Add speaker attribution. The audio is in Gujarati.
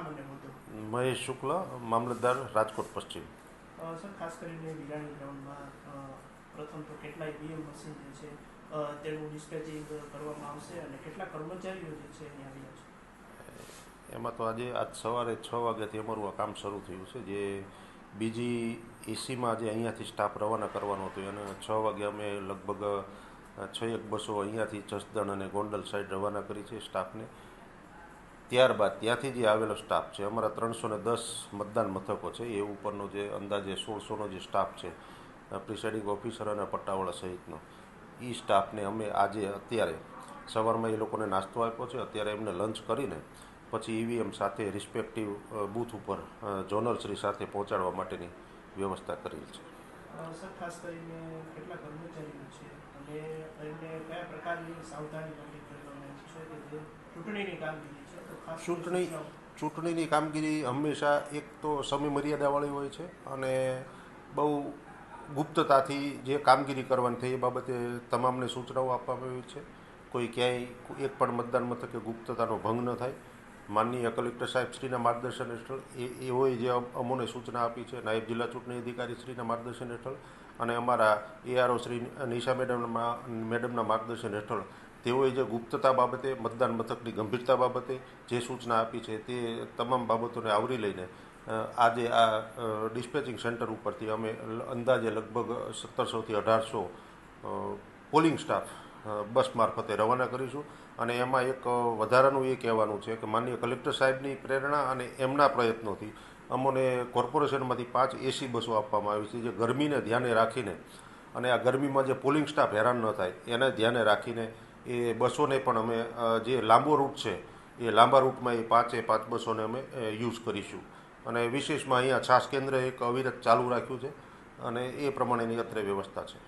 Speaker 1: નામ અને હોદ્દો
Speaker 2: મહેશ શુક્લ મામલતદાર રાજકોટ પશ્ચિમ.
Speaker 1: સર ખાસ કરીને બિરાણી ગ્રાઉન્ડમાં પ્રથમ તો કેટલાય બીએમ મશીન જે છે તેનું ડિસ્પેચિંગ કરવામાં આવશે અને કેટલા કર્મચારીઓ જે છે અહીંયા આવ્યા છે?
Speaker 2: એમાં તો આજે આજ સવારે છ વાગ્યાથી અમારું આ કામ શરૂ થયું છે. જે બીજી એસીમાં જે અહીંયાથી સ્ટાફ રવાના કરવાનો હતો અને છ વાગે અમે લગભગ છ એક બસો અહીંયાથી જસદણ અને ગોંડલ સાઈડ રવાના કરી છે સ્ટાફને ત્યારબાદ ત્યાંથી જે આવેલો સ્ટાફ છે, અમારા ત્રણસો ને દસ મતદાન મથકો છે, એ ઉપરનો જે અંદાજે સોળસોનો જે સ્ટાફ છે પ્રિસાઇડિંગ ઓફિસર અને પટ્ટાવાળા સહિતનો એ સ્ટાફને અમે આજે અત્યારે સવારમાં એ લોકોને નાસ્તો આપ્યો છે, અત્યારે એમને લંચ કરીને પછી ઈવીએમ સાથે રિસ્પેક્ટિવ બૂથ ઉપર જોનલ શ્રી સાથે પહોંચાડવા માટેની વ્યવસ્થા કરેલ છે.
Speaker 1: કેટલા કર્મચારીઓ છે અને કયા પ્રકારની સાવધાની નોંધી કરવામાં આવી છે કે જે ચૂંટણીની કામગીરી છે તો ખાસ
Speaker 2: ચૂંટણી ચૂંટણીની કામગીરી હંમેશા એક તો સમય મર્યાદાવાળી હોય છે અને બહુ ગુપ્તતાથી જે કામગીરી કરવાની થઈ એ બાબતે તમામને સૂચનાઓ આપવામાં આવી છે. કોઈ ક્યાંય એક પણ મતદાન મથકે ગુપ્તતાનો ભંગ ન થાય. માનનીય કલેક્ટર સાહેબ શ્રીના માર્ગદર્શન હેઠળ એ એઓએ જે અમોને સૂચના આપી છે. નાયબ જિલ્લા ચૂંટણી અધિકારી શ્રીના માર્ગદર્શન હેઠળ અને અમારા એઆરઓ શ્રી નિશા મેડમના મેડમના માર્ગદર્શન હેઠળ તેઓએ જે ગુપ્તતા બાબતે, મતદાન મથકની ગંભીરતા બાબતે જે સૂચના આપી છે તે તમામ બાબતોને આવરી લઈને આજે આ ડિસ્પેચિંગ સેન્ટર ઉપરથી અમે અંદાજે લગભગ સત્તરસોથી અઢારસો પોલિંગ સ્ટાફ બસ મારફતે રવાના કરીશું. અને એમાં એક વધારાનું એ કહેવાનું છે કે માનનીય કલેક્ટર સાહેબની પ્રેરણા અને એમના પ્રયત્નોથી અમોને કોર્પોરેશનમાંથી પાંચ એસી બસો આપવામાં આવી છે જે ગરમીને ધ્યાને રાખીને, અને આ ગરમીમાં જે પોલિંગ સ્ટાફ હેરાન ન થાય, એને ધ્યાને રાખીને એ બસોને પણ અમે જે લાંબો રૂટ છે, એ લાંબા રૂટમાં એ પાંચે પાંચ બસોને અમે યુઝ કરીશું. અને વિશેષમાં અહીંયા છાસ કેન્દ્ર એક અવિરત ચાલુ રાખ્યું છે અને એ પ્રમાણેની અત્રે વ્યવસ્થા છે.